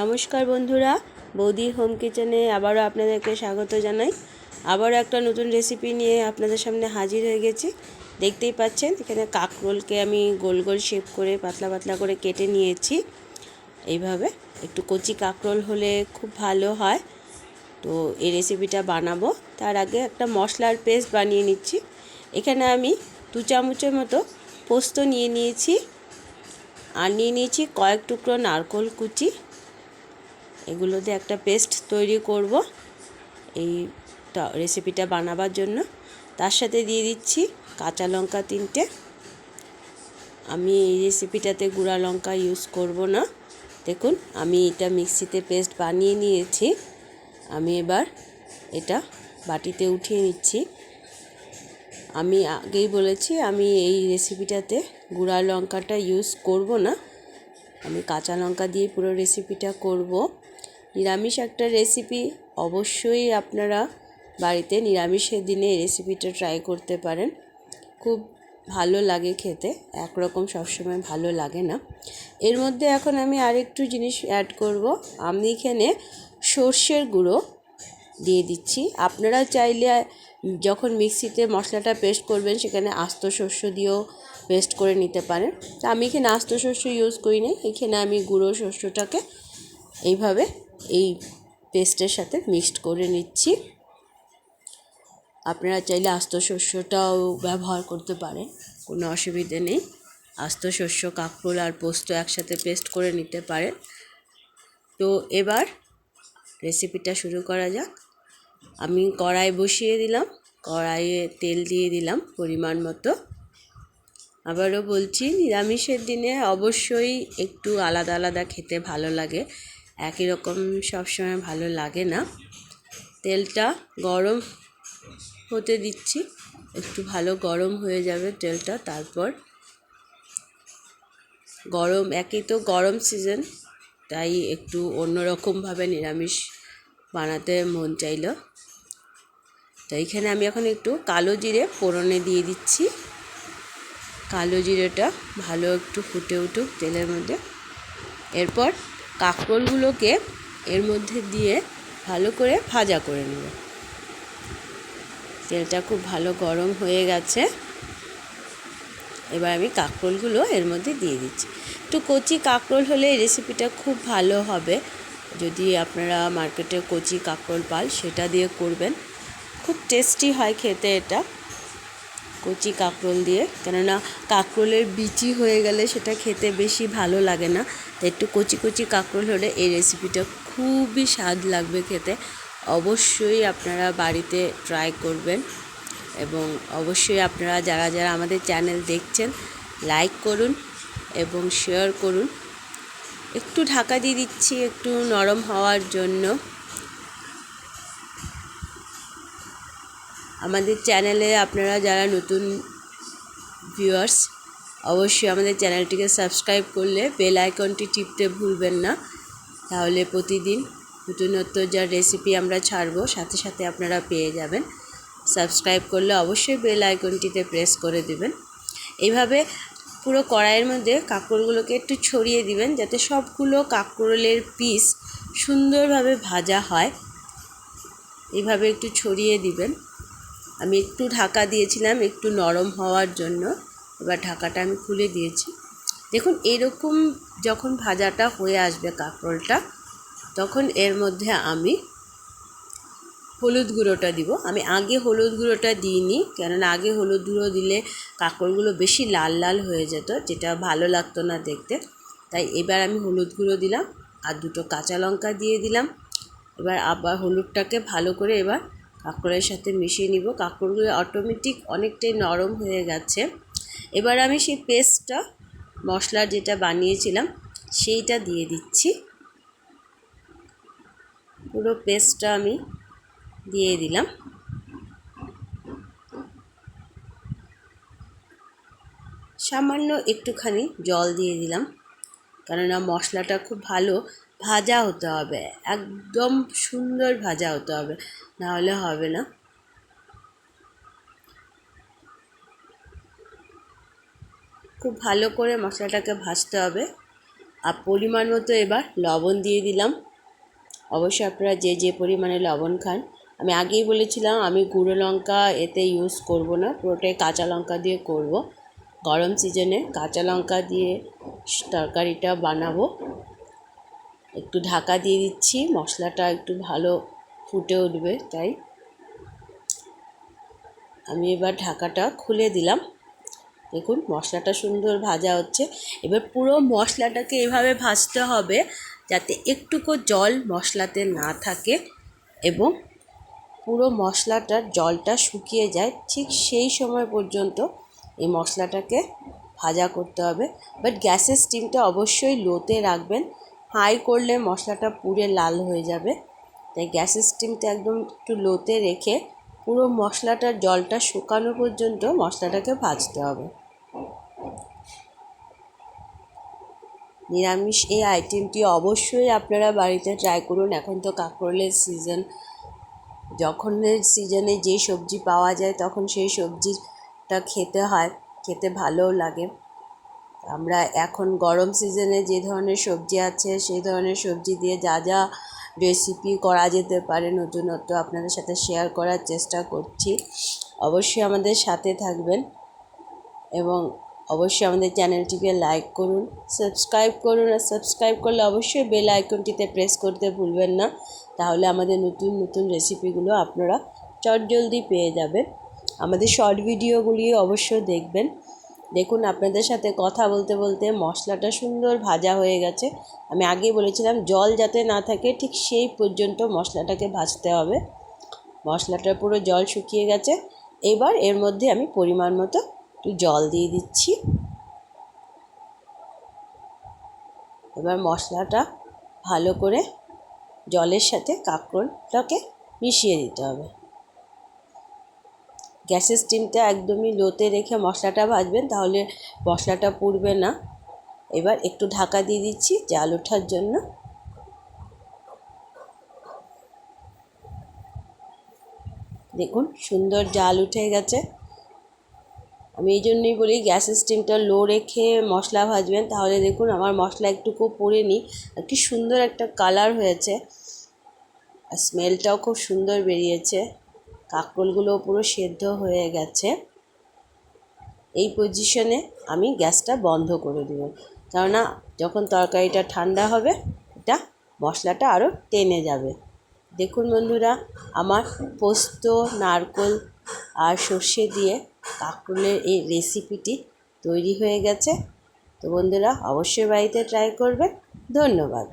নমস্কার বন্ধুরা বৌদির হোম কিচেনে আবারও আপনাদেরকে স্বাগত জানাই। আবারও একটা নতুন রেসিপি নিয়ে আপনাদের সামনে হাজির হয়ে গেছি। দেখতেই পাচ্ছেন, এখানে কাকরোলকে আমি গোল গোল শেপ করে, পাতলা পাতলা করে কেটে নিয়েছি। এইভাবে একটু কচি কাকরোল হলে খুব ভালো হয়। তো এই রেসিপিটা বানাবো। তার আগে একটা মশলার পেস্ট বানিয়ে নিচ্ছি। এখানে আমি দু চামচের মতো পোস্ত নিয়ে নিয়েছি। আর নিয়ে নিয়েছি কয়েক টুকরো নারকোল কুচি। এগুলো দিয়ে একটা পেস্ট তৈরি করব। এই রেসিপিটা বানাবার জন্য। তার সাথে দিয়ে দিচ্ছি কাঁচা লঙ্কা তিনটে। আমি এই রেসিপিটাতে গুঁড়া লঙ্কা ইউজ করব না। দেখুন, আমি এটা মিক্সিতে পেস্ট বানিয়ে নিয়েছি। আমি এবার এটা বাটিতে উঠিয়ে নিচ্ছি। আমি আগেই বলেছি, আমি এই রেসিপিটাতে গুঁড়া লঙ্কাটা ইউজ করব না। আমি কাঁচা লঙ্কা দিয়ে পুরো রেসিপিটা করব। নিরামিষ একটা রেসিপি অবশ্যই আপনারা বাড়িতে নিরামিষের দিনে এই রেসিপিটা ট্রাই করতে পারেন। খুব ভালো লাগে খেতে, একরকম সবসময় ভালো লাগে না। এর মধ্যে এখন আমি আরেকটু জিনিস অ্যাড করব। আমি এখানে সর্ষের গুঁড়ো দিয়ে দিচ্ছি। আপনারা চাইলে যখন মিক্সিতে মশলাটা পেস্ট করবেন, সেখানে আস্ত শস্য দিয়েও পেস্ট করে নিতে পারেন। তা আমি এখানে আস্ত শস্য ইউজ করি না এখানে আমি গুঁড়ো শস্যটাকে এইভাবে এই পেস্টের সাথে মিক্সড করে নিচ্ছি। আপনারা চাইলে আস্ত শস্যটাও ব্যবহার করতে পারেন। কোনো অসুবিধে নেই। আস্ত শস্য, কাঁকরোল আর পোস্ত একসাথে পেস্ট করে নিতে পারেন। তো এবার রেসিপিটা শুরু করা যাক। আমি কড়াই বসিয়ে দিলাম। কড়াইয়ে তেল দিয়ে দিলাম পরিমাণ মতো। আবারও বলছি, নিরামিষের দিনে অবশ্যই একটু আলাদা আলাদা খেতে ভালো লাগে। একই রকম সবসময় ভালো লাগে না। তেলটা গরম হতে দিচ্ছি, একটু ভালো গরম হয়ে যাবে তেলটা, তারপর গরম, একই তো গরম সিজন তাই একটু অন্যরকমভাবে নিরামিষ বানাতে মন চাইল। তো এইখানে আমি এখন একটু কালো জিরে ফোড়নে দিয়ে দিচ্ছি। কালো জিরেটা ভালো একটু ফুটে উঠুক তেলের মধ্যে। এরপর কাঁকরোলগুলোকে এর মধ্যে দিয়ে ভালো করে ভাজা করে নেব। তেলটা খুব ভালো গরম হয়ে গেছে। এবার আমি কাঁকরোলগুলো এর মধ্যে দিয়ে দিচ্ছি। একটু কচি কাঁকরোল হলে এই রেসিপিটা খুব ভালো হবে। যদি আপনারা মার্কেটে কচি কাঁকরোল পাল সেটা দিয়ে করবেন। খুব টেস্টি হয় খেতে এটা। কচি কাঁকরোল দিয়ে। কেননা কাঁকরোলের বিচি হয়ে গেলে সেটা খেতে বেশি ভালো লাগে না। তো একটু কচি কচি কাঁকরোল হলে এই রেসিপিটা খুবই স্বাদ লাগবে খেতে। অবশ্যই আপনারা বাড়িতে ট্রাই করবেন এবং অবশ্যই আপনারা যারা যারা আমাদের চ্যানেল দেখছেন লাইক করুন এবং শেয়ার করুন। একটু ঢাকা দিয়ে দিচ্ছি একটু নরম হওয়ার জন্য। আমাদের চ্যানেলে আপনারা যারা নতুন ভিউয়ার্স অবশ্যই আমাদের চ্যানেলটিকে সাবস্ক্রাইব করলে বেল আইকনটি টিপতে ভুলবেন না। তাহলে প্রতিদিন নতুনত্ব যা রেসিপি আমরা ছাড়বো, সাথে সাথে আপনারা পেয়ে যাবেন। সাবস্ক্রাইব করলে অবশ্যই বেল আইকনটিতে প্রেস করে দেবেন। এইভাবে পুরো কড়াইয়ের মধ্যে কাঁকরোলগুলোকে একটু ছড়িয়ে দিবেন, যাতে সবগুলো কাঁকরোলের পিস সুন্দরভাবে ভাজা হয়। এইভাবে একটু ছড়িয়ে দিবেন। আমি একটু ঢাকা দিয়েছিলাম, একটু নরম হওয়ার জন্য। এবার ঢাকাটা আমি খুলে দিয়েছি। দেখুন, এরকম যখন ভাজাটা হয়ে আসবে কাঁকরোলটা, তখন এর মধ্যে আমি হলুদ গুঁড়োটা দিব। আমি আগে হলুদ গুঁড়োটা দিইনি, কেননা আগে হলুদ গুঁড়ো দিলে কাঁকরোলগুলো বেশি লাল লাল হয়ে যেত, যেটা ভালো লাগতো না দেখতে। তাই এবার আমি হলুদ গুঁড়ো দিলাম, আর দুটো কাঁচা লঙ্কা দিয়ে দিলাম। এবার আবার হলুদটাকে ভালো করে এবার কাঁকড়ের সাথে মিশিয়ে নিব। কাঁকড়গুলো অটোমেটিক অনেকটাই নরম হয়ে গেছে। এবার আমি সেই পেস্টটা মশলা যেটা বানিয়েছিলাম, সেইটা দিয়ে দিচ্ছি। পুরো পেস্টটা আমি দিয়ে দিলাম। সামান্য একটুখানি জল দিয়ে দিলাম। কেননা মশলাটা খুব ভালো ভাজা হতে হবে, একদম সুন্দর ভাজা হতে হবে, নাহলে হবে না। খুব ভালো করে মশলাটাকে ভাজতে হবে। আর পরিমাণ মতো এবার লবণ দিয়ে দিলাম। অবশ্যই আপনারা যে যে পরিমাণে লবণ খান, আমি আগেই বলেছিলাম, আমি গুঁড়ো লঙ্কা এতে ইউজ করব না, পুরোটাই কাঁচা লঙ্কা দিয়ে করব। গরম সিজনে কাঁচা লঙ্কা দিয়ে তরকারিটা বানাবো। একটু ঢাকা দিয়ে দিচ্ছি, মশলাটা একটু ভালো ফুটে উঠবে, তাই। আমি এবার ঢাকাটা খুলে দিলাম। দেখুন, মশলাটা সুন্দর ভাজা হচ্ছে। এবার পুরো মশলাটাকে এভাবে ভাজতে হবে যাতে একটুকু জল মশলাতে না থাকে এবং পুরো মশলাটার জলটা শুকিয়ে যায়। ঠিক সেই সময় পর্যন্ত এই মশলাটাকে ভাজা করতে হবে। বাট গ্যাসের স্টিমটা অবশ্যই লোতে রাখবেন। হাই করলে মশলাটা পুড়ে লাল হয়ে যাবে। তাই গ্যাসের স্টিমটা একদম একটু লোতে রেখে পুরো মশলাটার জলটা শুকানো পর্যন্ত মশলাটাকে ভাজতে হবে। নিরামিষ এই আইটেমটি অবশ্যই আপনারা বাড়িতে ট্রাই করুন। এখন তো কাঁকরোলের সিজন যখন সিজনে যে সবজি পাওয়া যায়, তখন সেই সবজিটা খেতে হয়, খেতে ভালোও লাগে। আমরা এখন গরম সিজনে যে ধরনের সবজি আছে, সেই ধরনের সবজি দিয়ে যা যা রেসিপি করা যেতে পারে, নতুনত্ব আপনাদের সাথে শেয়ার করার চেষ্টা করছি। অবশ্যই আমাদের সাথে থাকবেন এবং অবশ্যই আমাদের চ্যানেলটিকে লাইক করুন সাবস্ক্রাইব করুন আর সাবস্ক্রাইব করলে অবশ্যই বেল আইকনটিতে প্রেস করতে ভুলবেন না। তাহলে আমাদের নতুন নতুন রেসিপিগুলো আপনারা চটজলদি পেয়ে যাবেন। আমাদের শর্ট ভিডিওগুলি অবশ্যই দেখবেন। দেখুন, আপনাদের সাথে কথা বলতে বলতে মশলাটা সুন্দর ভাজা হয়ে গেছে। আমি আগেই বলেছিলাম, জল যাতে না থাকে, ঠিক সেই পর্যন্ত মশলাটাকে ভাজতে হবে। মশলাটা পুরো জল শুকিয়ে গেছে। এবার এর মধ্যে আমি পরিমাণ মতো একটু জল দিয়ে দিচ্ছি। এবার মশলাটা ভালো করে জলের সাথে কাঁকরোলটাকে মিশিয়ে দিতে হবে। গ্যাসের স্টিমটা একদমই লোতে রেখে মশলাটা ভাজবেন, তাহলে মশলাটা পুড়বে না। এবার একটু ঢাকা দিয়ে দিচ্ছি জাল ওঠার জন্য। দেখুন, সুন্দর জাল উঠে গেছে। আমি এই জন্যই বলি, গ্যাসের স্টিমটা লো রেখে মশলা ভাজবেন, তাহলে দেখুন আমার মশলা একটুকু পড়েনি। আর কি সুন্দর একটা কালার হয়েছে। আর স্মেলটাও খুব সুন্দর বেরিয়েছে। কাঁকরোলগুলো পুরো সেদ্ধ হয়ে গেছে। এই পজিশনে আমি গ্যাসটা বন্ধ করে দেবো। কেননা যখন তরকারিটা ঠান্ডা হবে, এটা মশলাটা আরও টেনে যাবে। দেখুন বন্ধুরা, আমার পোস্ত, নারকোল আর সর্ষে দিয়ে কাঁকরোলের এই রেসিপিটি তৈরি হয়ে গেছে। তো বন্ধুরা, অবশ্যই বাড়িতে ট্রাই করবেন। ধন্যবাদ।